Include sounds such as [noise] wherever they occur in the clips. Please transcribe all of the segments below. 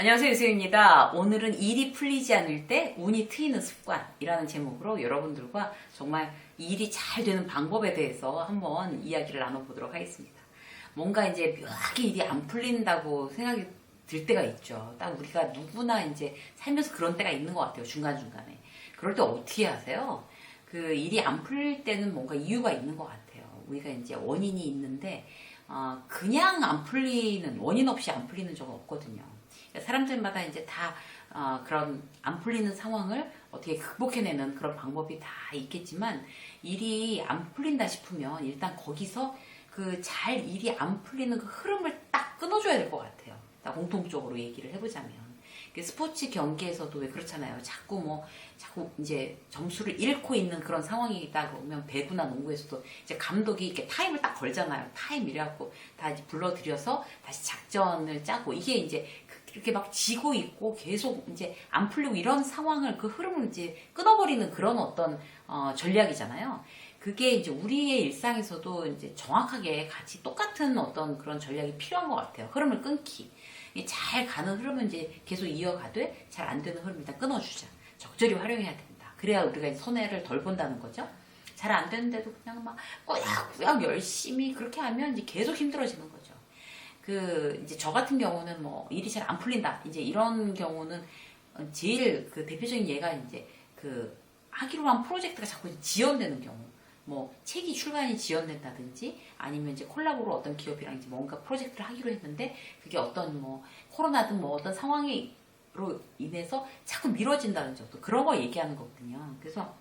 안녕하세요 유세입니다. 오늘은 일이 풀리지 않을 때 운이 트이는 습관이라는 제목으로 여러분들과 정말 일이 잘 되는 방법에 대해서 한번 이야기를 나눠보도록 하겠습니다. 뭔가 이제 묘하게 일이 안 풀린다고 생각이 들 때가 있죠. 딱 우리가 누구나 이제 살면서 그런 때가 있는 것 같아요. 중간중간에. 그럴 때 어떻게 하세요? 그 일이 안 풀릴 때는 뭔가 이유가 있는 것 같아요. 우리가 이제 원인이 있는데 어, 그냥 안 풀리는 원인 없이 안 풀리는 적은 없거든요. 그러니까 사람들마다 이제 다 어, 그런 안 풀리는 상황을 어떻게 극복해내는 그런 방법이 다 있겠지만 일이 안 풀린다 싶으면 일단 거기서 그 잘 일이 안 풀리는 그 흐름을 딱 끊어줘야 될 것 같아요. 딱 공통적으로 얘기를 해보자면. 그 스포츠 경기에서도 왜 그렇잖아요. 자꾸 뭐, 자꾸 이제 점수를 잃고 있는 그런 상황이 있다 그러면 배구나 농구에서도 이제 감독이 이렇게 타임을 딱 걸잖아요. 타임 이래갖고 다 불러들여서 다시 작전을 짜고 이게 이제 이렇게 막 지고 있고 계속 이제 안 풀리고 이런 상황을 그 흐름을 이제 끊어버리는 그런 어떤 어, 전략이잖아요. 그게 이제 우리의 일상에서도 이제 정확하게 같이 똑같은 어떤 그런 전략이 필요한 것 같아요. 흐름을 끊기. 이잘 가는 흐름은 이제 계속 이어가되 잘 안 되는 흐름 일단 끊어주자. 적절히 활용해야 된다. 그래야 우리가 손해를 덜 본다는 거죠. 잘 안 되는데도 그냥 막 꾸역꾸역 열심히 그렇게 하면 이제 계속 힘들어지는 거죠. 그 이제 저 같은 경우는 뭐 일이 잘 안 풀린다. 이제 이런 경우는 제일 그 대표적인 예가 이제 그 하기로 한 프로젝트가 자꾸 지연되는 경우. 뭐 책이 출간이 지연된다든지 아니면 이제 콜라보로 어떤 기업이랑 이제 뭔가 프로젝트를 하기로 했는데 그게 어떤 뭐 코로나든 뭐 어떤 상황으로 인해서 자꾸 미뤄진다든지 어떤 그런 거 얘기하는 거거든요. 그래서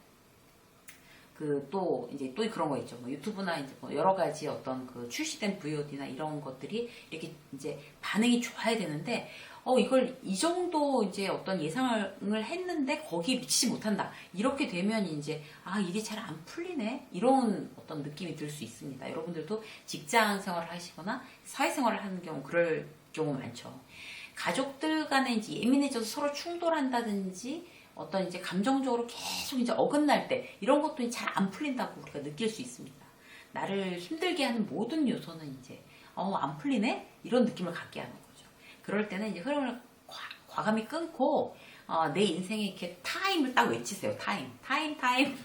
그 또 이제 또 그런 거 있죠. 뭐 유튜브나 이제 뭐 여러 가지 어떤 그 출시된 VOD나 이런 것들이 이렇게 이제 반응이 좋아야 되는데 어 이걸 이 정도 이제 어떤 예상을 했는데 거기에 미치지 못한다. 이렇게 되면 이제 아 일이 잘 안 풀리네 이런 어떤 느낌이 들 수 있습니다. 여러분들도 직장 생활을 하시거나 사회생활을 하는 경우 그럴 경우 많죠. 가족들 간에 이제 예민해져서 서로 충돌한다든지 어떤 이제 감정적으로 계속 이제 어긋날 때 이런 것도 잘 안 풀린다고 우리가 느낄 수 있습니다. 나를 힘들게 하는 모든 요소는 이제 어 안 풀리네 이런 느낌을 갖게 하는 거죠. 그럴 때는 이제 흐름을 과, 감히 끊고 어, 내 인생에 이렇게 타임을 딱 외치세요. 타임, 타임, 타임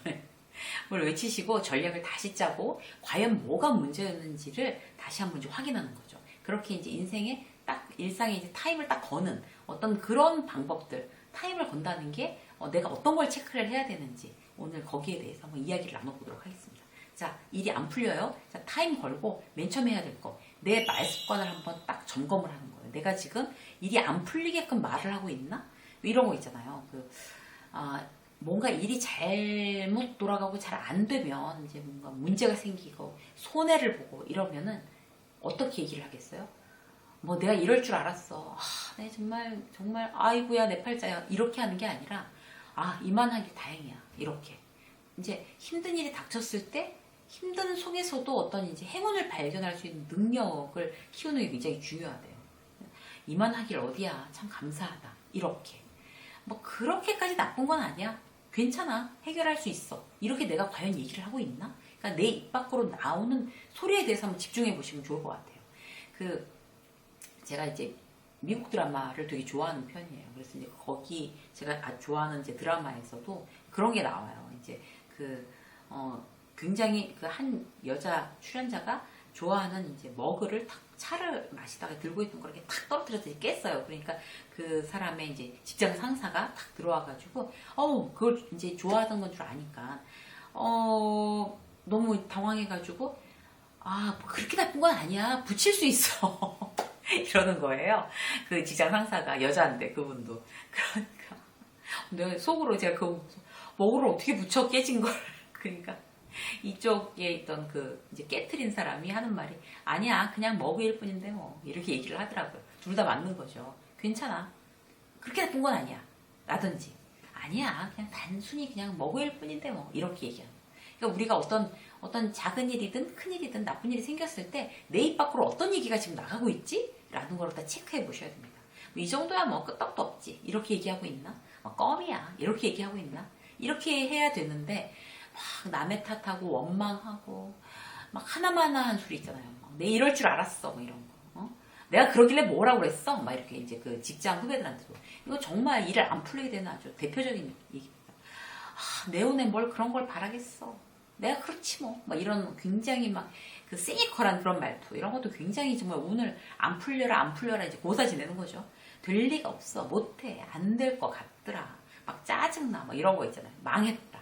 을 [laughs] 외치시고 전략을 다시 짜고 과연 뭐가 문제였는지를 다시 한번 이제 확인하는 거죠. 그렇게 이제 인생에 딱 일상에 이제 타임을 딱 거는 어떤 그런 방법들 타임을 건다는 게 어, 내가 어떤 걸 체크를 해야 되는지 오늘 거기에 대해서 한번 이야기를 나눠보도록 하겠습니다. 자, 일이 안 풀려요. 자, 타임 걸고 맨 처음 해야 될 거. 내 말 습관을 한번 딱 점검을 하는 거예요. 내가 지금 일이 안 풀리게끔 말을 하고 있나? 이런 거 있잖아요. 그, 아, 뭔가 일이 잘못 돌아가고 잘 안 되면 이제 뭔가 문제가 생기고 손해를 보고 이러면은 어떻게 얘기를 하겠어요? 뭐 내가 이럴 줄 알았어. 아, 내 정말 정말 아이고야 내 팔자야 이렇게 하는 게 아니라 아 이만하길 다행이야. 이렇게. 이제 힘든 일이 닥쳤을 때 힘든 속에서도 어떤 이제 행운을 발견할 수 있는 능력을 키우는 게 굉장히 중요하대요. 이만하길 어디야? 참 감사하다. 이렇게. 뭐 그렇게까지 나쁜 건 아니야. 괜찮아. 해결할 수 있어. 이렇게 내가 과연 얘기를 하고 있나? 그러니까 내 입 밖으로 나오는 소리에 대해서 한번 집중해 보시면 좋을 것 같아요. 그 제가 이제 미국 드라마를 되게 좋아하는 편이에요. 그래서 이제 거기 제가 아- 좋아하는 이제 드라마에서도 그런 게 나와요. 이제 그, 어, 굉장히 그 한 여자 출연자가 좋아하는 이제 머그를 탁 차를 마시다가 들고 있던 걸 이렇게 탁 떨어뜨려서 깼어요. 그러니까 그 사람의 이제 직장 상사가 탁 들어와가지고, 어, 그걸 이제 좋아하던 건 줄 아니까, 어, 너무 당황해가지고, 아, 뭐 그렇게 나쁜 건 아니야. 붙일 수 있어. [laughs] 이러는 거예요. 그 직장 상사가 여자인데 그분도 그러니까 근데 속으로 제가 그 먹으로 어떻게 붙여 깨진 걸 [laughs] 그러니까 이쪽에 있던 그 이제 깨트린 사람이 하는 말이 아니야 그냥 먹일 뿐인데 뭐 이렇게 얘기를 하더라고요. 둘 다 맞는 거죠. 괜찮아. 그렇게 나쁜 건 아니야. 라든지 아니야 그냥 단순히 그냥 먹일 뿐인데 뭐 이렇게 얘기하는. 그러니까 우리가 어떤 어떤 작은 일이든 큰 일이든 나쁜 일이 생겼을 때 내 입 밖으로 어떤 얘기가 지금 나가고 있지? 라는 걸 다 체크해 보셔야 됩니다. 뭐이 정도야 뭐 끄떡도 없지. 이렇게 얘기하고 있나? 뭐 껌이야. 이렇게 얘기하고 있나? 이렇게 해야 되는데 막 남의 탓하고 원망하고 막 하나마나한 소리 있잖아요. 막내 이럴 줄 알았어. 뭐 이런 거. 어? 내가 그러길래 뭐라고 그랬어? 막 이렇게 이제 그 직장 후배들한테도. 이거 정말 일을 안 풀리게 되는 아주 대표적인 얘기입니다. 아, 내 운에 뭘 그런 걸 바라겠어. 내가 그렇지 뭐. 막 이런 굉장히 막그 시니컬한 그런 말투. 이런 것도 굉장히 정말 운을 안 풀려라, 안 풀려라 이제 고사 지내는 거죠. 될 리가 없어. 못해. 안 될 것 같더라. 막 짜증나. 막 이런 거 있잖아요. 망했다.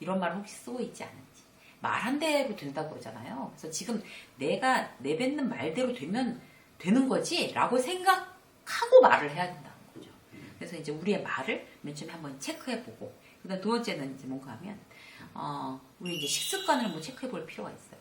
이런 말 혹시 쓰고 있지 않은지. 말 한 대로 된다고 그러잖아요. 그래서 지금 내가 내뱉는 말대로 되면 되는 거지? 라고 생각하고 말을 해야 된다는 거죠. 그래서 이제 우리의 말을 맨 처음에 한번 체크해보고, 그 다음 두 번째는 이제 뭔가 하면, 어, 우리 이제 식습관을 한번 체크해 볼 필요가 있어요.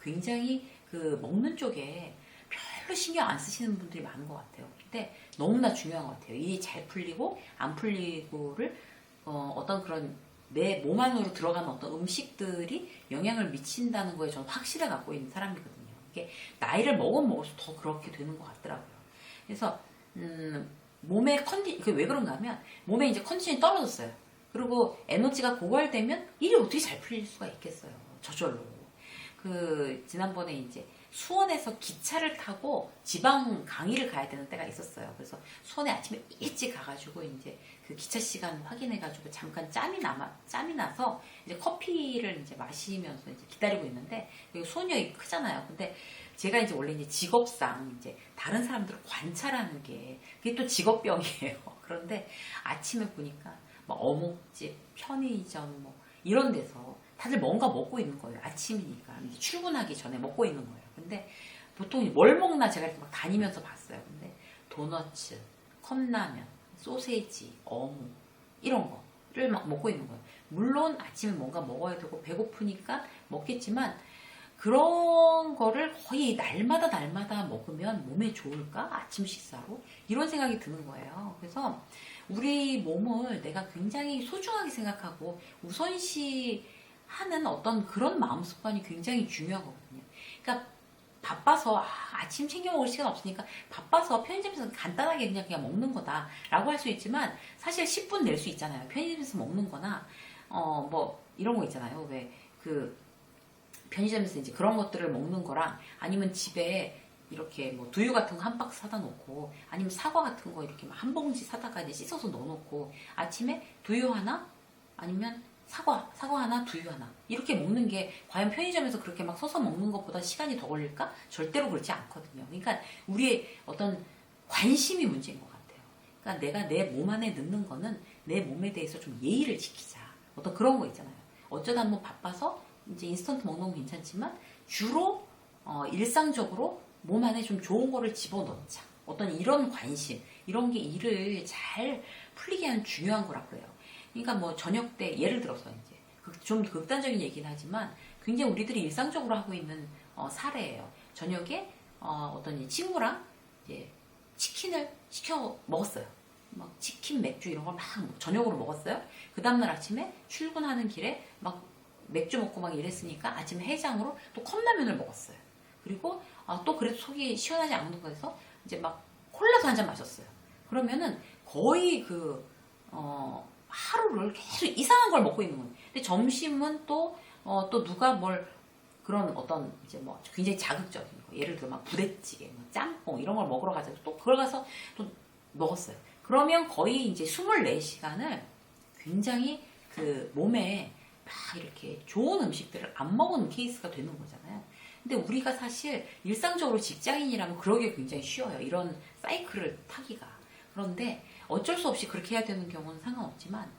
굉장히 그 먹는 쪽에 별로 신경 안 쓰시는 분들이 많은 것 같아요. 근데 너무나 중요한 것 같아요. 일이 잘 풀리고 안 풀리고를 어, 어떤 그런 내 몸 안으로 들어가는 어떤 음식들이 영향을 미친다는 거에 저는 확신을 갖고 있는 사람이거든요. 이게 나이를 먹으면 먹을수록 더 그렇게 되는 것 같더라고요. 그래서 음, 몸의 컨디 그게 왜 그런가 하면 몸에 이제 컨디션이 떨어졌어요. 그리고 에너지가 고갈되면 일이 어떻게 잘 풀릴 수가 있겠어요. 저절로. 그 지난번에 이제 수원에서 기차를 타고 지방 강의를 가야 되는 때가 있었어요. 그래서 수원에 아침에 일찍 가가지고 이제 그 기차 시간 확인해가지고 잠깐 짬이 남아 짬이 나서 이제 커피를 이제 마시면서 이제 기다리고 있는데 여기 수원역이 크잖아요. 근데 제가 이제 원래 이제 직업상 이제 다른 사람들을 관찰하는 게 그게 또 직업병이에요. [laughs] 그런데 아침에 보니까 막 어묵집, 편의점 뭐 이런 데서 다들 뭔가 먹고 있는 거예요. 아침이니까 출근하기 전에 먹고 있는 거예요. 근데 보통 뭘 먹나 제가 이렇게 막 다니면서 봤어요. 근데 도너츠, 컵라면, 소세지, 어묵 이런 거를 막 먹고 있는 거예요. 물론 아침에 뭔가 먹어야 되고 배고프니까 먹겠지만 그런 거를 거의 날마다 날마다 먹으면 몸에 좋을까? 아침 식사로? 이런 생각이 드는 거예요. 그래서 우리 몸을 내가 굉장히 소중하게 생각하고 우선시 하는 어떤 그런 마음 습관이 굉장히 중요하거든요. 그러니까 바빠서 아, 침 챙겨 먹을 시간 없으니까 바빠서 편의점에서 간단하게 그냥 그냥 먹는 거다라고 할 수 있지만 사실 10분 낼 수 있잖아요. 편의점에서 먹는 거나 어 뭐 이런 거 있잖아요. 왜 그 편의점에서 이제 그런 것들을 먹는 거랑 아니면 집에 이렇게 뭐 두유 같은 거 한 박스 사다 놓고 아니면 사과 같은 거 이렇게 막한 봉지 사다가 이제 씻어서 넣어 놓고 아침에 두유 하나 아니면 사과, 사과 하나, 두유 하나. 이렇게 먹는 게 과연 편의점에서 그렇게 막 서서 먹는 것보다 시간이 더 걸릴까? 절대로 그렇지 않거든요. 그러니까 우리의 어떤 관심이 문제인 것 같아요. 그러니까 내가 내 몸 안에 넣는 거는 내 몸에 대해서 좀 예의를 지키자. 어떤 그런 거 있잖아요. 어쩌다 한번 바빠서 이제 인스턴트 먹는 건 괜찮지만 주로 어, 일상적으로 몸 안에 좀 좋은 거를 집어넣자. 어떤 이런 관심, 이런 게 일을 잘 풀리게 하는 중요한 거라고 해요. 그러니까 뭐 저녁 때 예를 들어서 이제 극- 좀 극단적인 얘기는 하지만 굉장히 우리들이 일상적으로 하고 있는 어, 사례예요. 저녁에 어, 떤 친구랑 이제 치킨을 시켜 먹었어요. 막 치킨, 맥주 이런 걸 막 저녁으로 먹었어요. 그 다음날 아침에 출근하는 길에 막 맥주 먹고 막 이랬으니까 아침에 해장으로 또 컵라면을 먹었어요. 그리고 아, 또 그래도 속이 시원하지 않은 거에서 이제 막 콜라도 한 잔 마셨어요. 그러면은 거의 그 어, 하루를 계속 이상한 걸 먹고 있는 거예요. 근데 점심은 또, 어, 또 누가 뭘 그런 어떤 이제 뭐 굉장히 자극적인 거. 예를 들어 막 부대찌개, 뭐 짬뽕 이런 걸 먹으러 가자고 또 그걸 가서 또 먹었어요. 그러면 거의 이제 24시간을 굉장히 그 몸에 막 이렇게 좋은 음식들을 안 먹은 케이스가 되는 거잖아요. 근데 우리가 사실 일상적으로 직장인이라면 그러기 굉장히 쉬워요. 이런 사이클을 타기가. 그런데 어쩔 수 없이 그렇게 해야 되는 경우는 상관없지만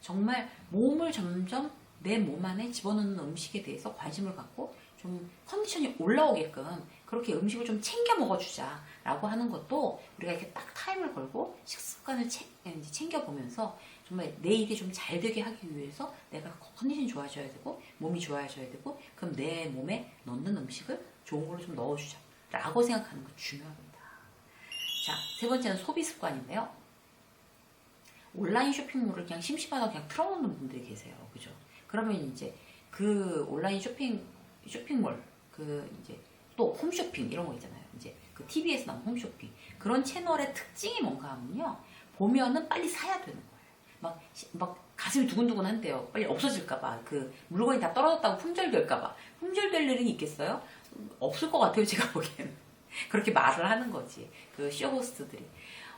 정말 몸을 점점 내 몸 안에 집어넣는 음식에 대해서 관심을 갖고 좀 컨디션이 올라오게끔 그렇게 음식을 좀 챙겨 먹어주자 라고 하는 것도 우리가 이렇게 딱 타임을 걸고 식습관을 챙겨보면서 정말 내 일이 좀 잘 되게 하기 위해서 내가 컨디션이 좋아져야 되고 몸이 좋아져야 되고 그럼 내 몸에 넣는 음식을 좋은 걸로 좀 넣어주자 라고 생각하는 거 중요합니다. 자, 세 번째는 소비 습관인데요. 온라인 쇼핑몰을 그냥 심심하다 그냥 틀어놓는 분들이 계세요. 그죠? 그러면 이제 그 온라인 쇼핑, 쇼핑몰, 그 이제 또 홈쇼핑 이런 거 있잖아요. 이제 그 TV에서 나온 홈쇼핑. 그런 채널의 특징이 뭔가 하면요. 보면은 빨리 사야 되는 거예요. 막, 시- 막 가슴이 두근두근 한대요. 빨리 없어질까봐. 그 물건이 다 떨어졌다고 품절될까봐. 품절될 일은 있겠어요? 없을 것 같아요. 제가 보기에는. [laughs] 그렇게 말을 하는 거지. 그 쇼호스트들이.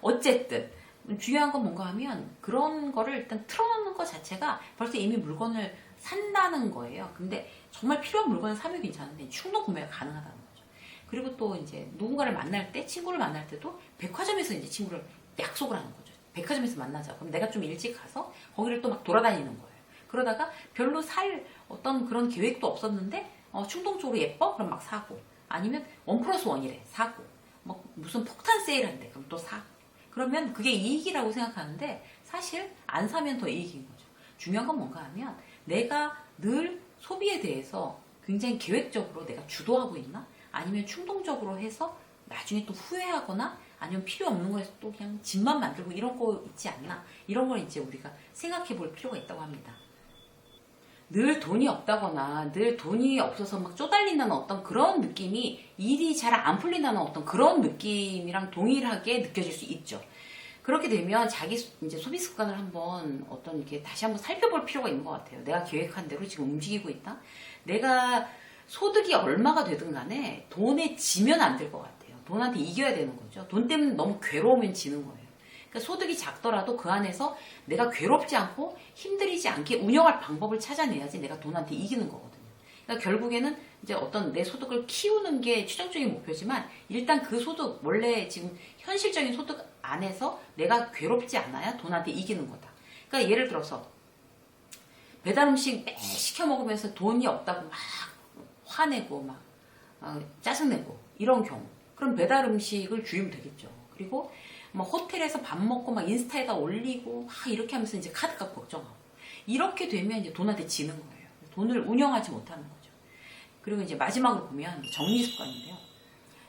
어쨌든 중요한 건 뭔가 하면 그런 거를 일단 틀어놓는 것 자체가 벌써 이미 물건을 산다는 거예요. 근데 정말 필요한 물건을 사면 괜찮은데 충동 구매가 가능하다는 거죠. 그리고 또 이제 누군가를 만날 때 친구를 만날 때도 백화점에서 이제 친구를 약속을 하는 거죠. 백화점에서 만나자. 그럼 내가 좀 일찍 가서 거기를 또 막 돌아다니는 거예요. 그러다가 별로 살 어떤 그런 계획도 없었는데 어, 충동적으로 예뻐? 그럼 막 사고 아니면 원 플러스 원이래 사고 뭐 무슨 폭탄 세일한대 그럼 또 사고 그러면 그게 이익이라고 생각하는데 사실 안 사면 더 이익인 거죠. 중요한 건 뭔가 하면 내가 늘 소비에 대해서 굉장히 계획적으로 내가 주도하고 있나? 아니면 충동적으로 해서 나중에 또 후회하거나 아니면 필요 없는 거에서 또 그냥 집만 만들고 이런 거 있지 않나? 이런 걸 이제 우리가 생각해 볼 필요가 있다고 합니다. 늘 돈이 없다거나 늘 돈이 없어서 막 쪼달린다는 어떤 그런 느낌이 일이 잘 안 풀린다는 어떤 그런 느낌이랑 동일하게 느껴질 수 있죠. 그렇게 되면 자기 수- 이제 소비 습관을 한번 어떤 이렇게 다시 한번 살펴볼 필요가 있는 것 같아요. 내가 계획한 대로 지금 움직이고 있다. 내가 소득이 얼마가 되든 간에 돈에 지면 안 될 것 같아요. 돈한테 이겨야 되는 거죠. 돈 때문에 너무 괴로우면 지는 거예요. 그러니까 소득이 작더라도 그 안에서 내가 괴롭지 않고 힘들이지 않게 운영할 방법을 찾아내야지 내가 돈한테 이기는 거거든요. 그러니까 결국에는 이제 어떤 내 소득을 키우는 게 최종적인 목표지만 일단 그 소득 원래 지금 현실적인 소득 안에서 내가 괴롭지 않아야 돈한테 이기는 거다. 그러니까 예를 들어서 배달 음식 매 시켜 먹으면서 돈이 없다고 막 화내고 막 어, 짜증내고 이런 경우 그럼 배달 음식을 줄이면 되겠죠. 그리고 뭐 호텔에서 밥 먹고 막 인스타에다 올리고 막 이렇게 하면서 이제 카드값 걱정하고 이렇게 되면 이제 돈한테 지는 거예요. 돈을 운영하지 못하는 거죠. 그리고 이제 마지막으로 보면 정리 습관인데요.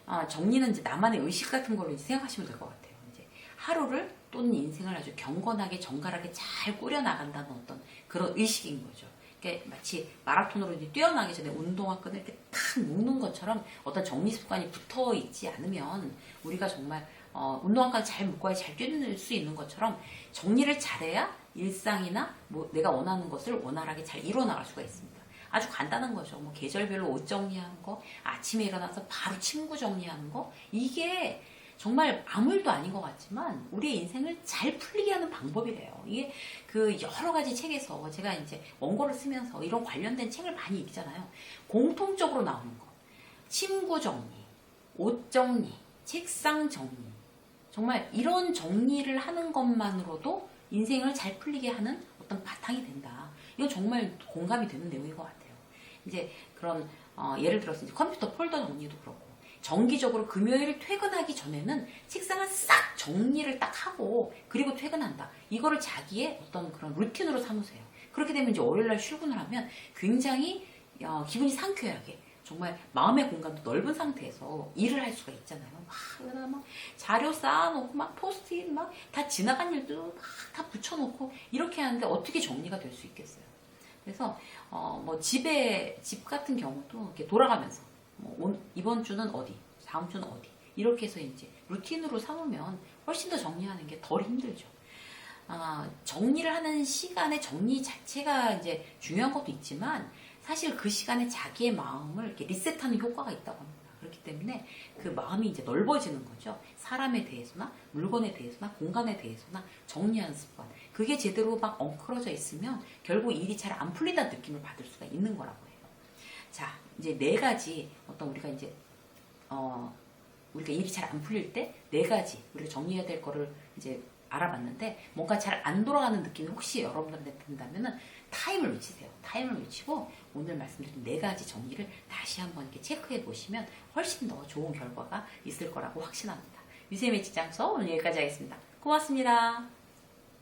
아, 정리는 이제 나만의 의식 같은 걸로 생각하시면 될 것 같아요. 이제 하루를 또는 인생을 아주 경건하게 정갈하게 잘 꾸려 나간다는 어떤 그런 의식인 거죠. 그러니까 마치 마라톤으로 이제 뛰어나기 전에 운동화 끈을 이렇게 탁 묶는 것처럼 어떤 정리 습관이 붙어 있지 않으면 우리가 정말 어, 운동화까지 잘 묶어야 잘 뛰는 수 있는 것처럼 정리를 잘해야 일상이나 뭐 내가 원하는 것을 원활하게 잘 이루어 나갈 수가 있습니다. 아주 간단한 거죠. 뭐 계절별로 옷 정리하는 거, 아침에 일어나서 바로 친구 정리하는 거, 이게 정말 아무 일도 아닌 것 같지만 우리의 인생을 잘 풀리게 하는 방법이래요. 이게 그 여러 가지 책에서 제가 이제 원고를 쓰면서 이런 관련된 책을 많이 읽잖아요. 공통적으로 나오는 거. 친구 정리, 옷 정리, 책상 정리. 정말 이런 정리를 하는 것만으로도 인생을 잘 풀리게 하는 어떤 바탕이 된다. 이건 정말 공감이 되는 내용인 것 같아요. 이제 그런 어, 예를 들어서 이제 컴퓨터 폴더 정리도 그렇고 정기적으로 금요일 퇴근하기 전에는 책상을 싹 정리를 딱 하고 그리고 퇴근한다. 이거를 자기의 어떤 그런 루틴으로 삼으세요. 그렇게 되면 이제 월요일날 출근을 하면 굉장히 어, 기분이 상쾌하게 정말 마음의 공간도 넓은 상태에서 일을 할 수가 있잖아요. 막, 막 자료 쌓아놓고 막 포스트잇 막 다 지나간 일도 막 다 붙여놓고 이렇게 하는데 어떻게 정리가 될 수 있겠어요. 그래서 어, 뭐 집에 집 같은 경우도 이렇게 돌아가면서 뭐 온- 이번 주는 어디, 다음 주는 어디 이렇게 해서 이제 루틴으로 삼으면 훨씬 더 정리하는 게 덜 힘들죠. 아, 정리를 하는 시간의 정리 자체가 이제 중요한 것도 있지만 사실 그 시간에 자기의 마음을 이렇게 리셋하는 효과가 있다고 합니다. 그렇기 때문에 그 마음이 이제 넓어지는 거죠. 사람에 대해서나 물건에 대해서나 공간에 대해서나 정리하는 습관. 그게 제대로 막 엉클어져 있으면 결국 일이 잘 안 풀린다는 느낌을 받을 수가 있는 거라고 해요. 자, 이제 네 가지 어떤 우리가 이제 어 우리가 일이 잘 안 풀릴 때 네 가지 우리가 정리해야 될 거를 이제 알아봤는데 뭔가 잘 안 돌아가는 느낌이 혹시 여러분들한테 든다면은 타임을 외치세요. 타임을 외치고 오늘 말씀드린 네 가지 정리를 다시 한번 이렇게 체크해 보시면 훨씬 더 좋은 결과가 있을 거라고 확신합니다. 유세의 직장서 오늘 여기까지 하겠습니다. 고맙습니다.